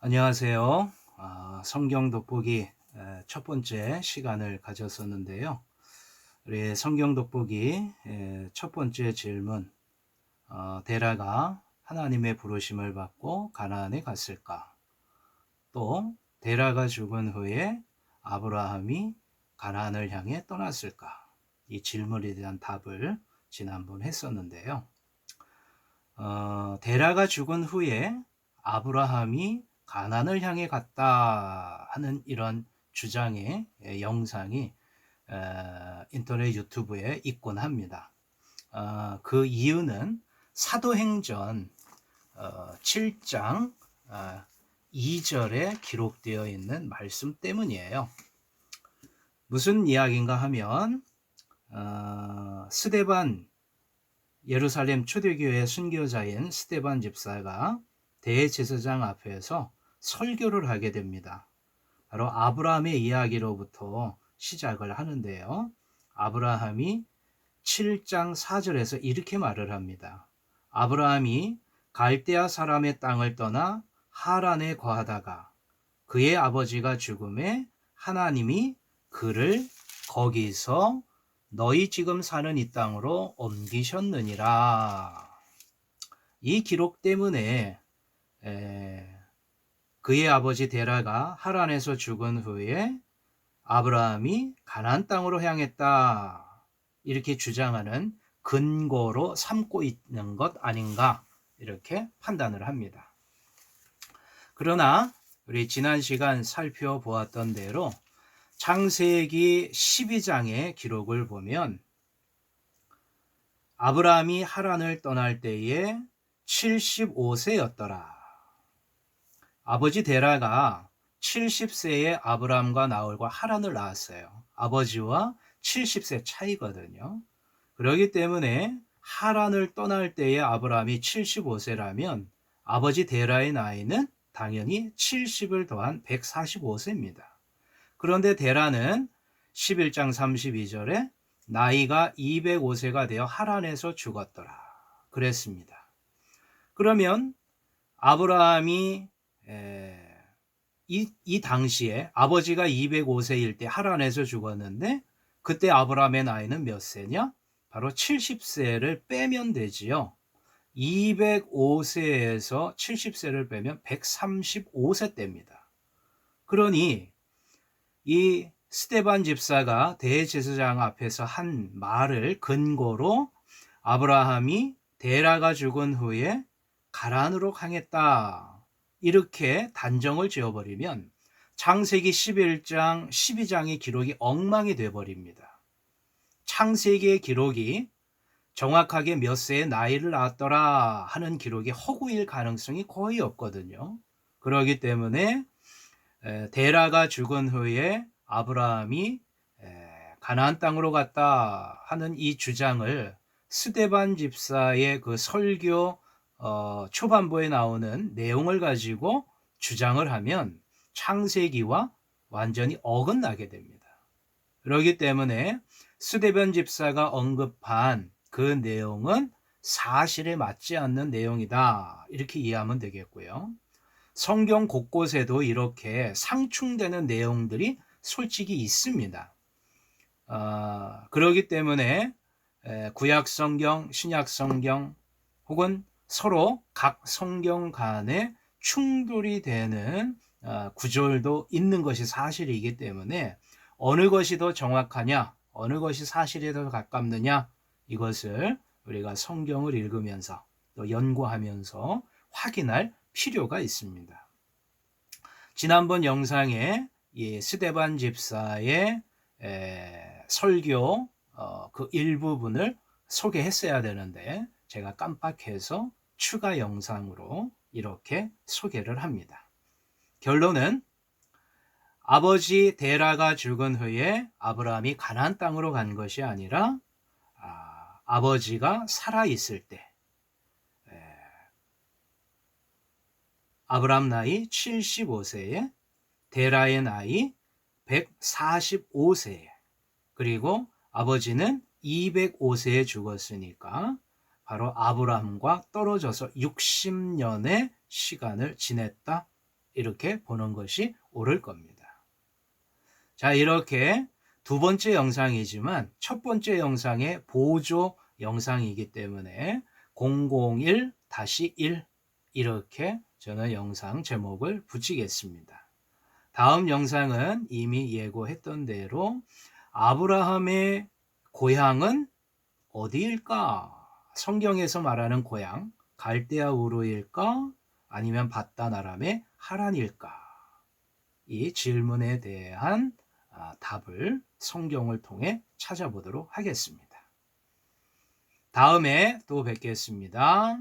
안녕하세요. 아, 성경 돋보기 에, 첫 번째 시간을 가졌었는데요. 우리 성경 돋보기 에, 첫 번째 질문, 어, 데라가 하나님의 부르심을 받고 가나안에 갔을까? 또 데라가 죽은 후에 아브라함이 가나안을 향해 떠났을까? 이 질문에 대한 답을 지난번 했었는데요. 어, 데라가 죽은 후에 아브라함이 가난을 향해 갔다 하는 이런 주장의 예, 영상이 어, 인터넷 유튜브에 있곤 합니다. 어, 그 이유는 사도행전 7장 2절에 기록되어 있는 말씀 때문이에요. 무슨 이야기인가 하면 어, 스데반 예루살렘 초대교회 순교자인 스데반 집사가 대제사장 앞에서 설교를 하게 됩니다. 바로 아브라함의 이야기로부터 시작을 하는데요. 아브라함이 7장 4절에서 이렇게 말을 합니다. 아브라함이 갈대아 사람의 땅을 떠나 하란에 거하다가 그의 아버지가 죽음에 하나님이 그를 거기서 너희 지금 사는 이 땅으로 옮기셨느니라. 이 기록 때문에 에, 그의 아버지 데라가 하란에서 죽은 후에 아브라함이 가나안 땅으로 향했다. 이렇게 주장하는 근거로 삼고 있는 것 아닌가 이렇게 판단을 합니다. 그러나 우리 지난 시간 살펴보았던 대로 창세기 12장의 기록을 보면 아브라함이 하란을 떠날 때에 75세였더라. 아버지 데라가 70세에 아브라함과 나홀과 하란을 낳았어요. 아버지와 70세 차이거든요. 그러기 때문에 하란을 떠날 때에 아브라함이 75세라면 아버지 데라의 나이는 당연히 70을 더한 145세입니다. 그런데 데라는 11장 32절에 나이가 205세가 되어 하란에서 죽었더라. 그랬습니다. 그러면 아브라함이 이, 이 당시에 아버지가 205세일 때 하란에서 죽었는데 그때 아브라함의 나이는 몇 세냐? 바로 70세를 빼면 되지요. 205세에서 70세를 빼면 135세 때입니다. 그러니 이 스테반 집사가 대제사장 앞에서 한 말을 근거로 아브라함이 데라가 죽은 후에 가란으로 강했다. 이렇게 단정을 지어버리면 창세기 11장, 12장의 기록이 엉망이 되어버립니다. 창세기의 기록이 정확하게 몇 세의 나이를 낳았더라 하는 기록이 허구일 가능성이 거의 없거든요. 그러기 때문에 데라가 죽은 후에 아브라함이 가나안 땅으로 갔다 하는 이 주장을 스데반 집사의 그 설교 어, 초반부에 나오는 내용을 가지고 주장을 하면 창세기와 완전히 어긋나게 됩니다. 그렇기 때문에 수대변 집사가 언급한 그 내용은 사실에 맞지 않는 내용이다. 이렇게 이해하면 되겠고요. 성경 곳곳에도 이렇게 상충되는 내용들이 솔직히 있습니다. 어, 그러기 때문에 구약 성경, 신약 성경 혹은 서로 각 성경 간에 충돌이 되는 어, 구절도 있는 것이 사실이기 때문에 어느 것이 더 정확하냐, 어느 것이 사실에 더 가깝느냐 이것을 우리가 성경을 읽으면서 또 연구하면서 확인할 필요가 있습니다. 지난번 영상에 이 스데반 집사의 에, 설교 어, 그 일부분을 소개했어야 되는데 제가 깜빡해서 추가 영상으로 이렇게 소개를 합니다. 결론은 아버지 데라가 죽은 후에 아브라함이 가나안 땅으로 간 것이 아니라 아, 버지가 살아 있을 때 에, 아브라함 나이 75세에 데라의 나이 145세에 그리고 아버지는 205세에 죽었으니까 바로 아브라함과 떨어져서 60년의 시간을 지냈다 이렇게 보는 것이 옳을 겁니다. 자, 이렇게 두 번째 영상이지만 첫 번째 영상의 보조 영상이기 때문에 001-1 이렇게 저는 영상 제목을 붙이겠습니다. 다음 영상은 이미 예고했던 대로 아브라함의 고향은 어디일까? 성경에서 말하는 고향 갈대아 우르일까? 아니면 바다나람의 하란일까? 이 질문에 대한 아, 답을 성경을 통해 찾아보도록 하겠습니다. 다음에 또 뵙겠습니다.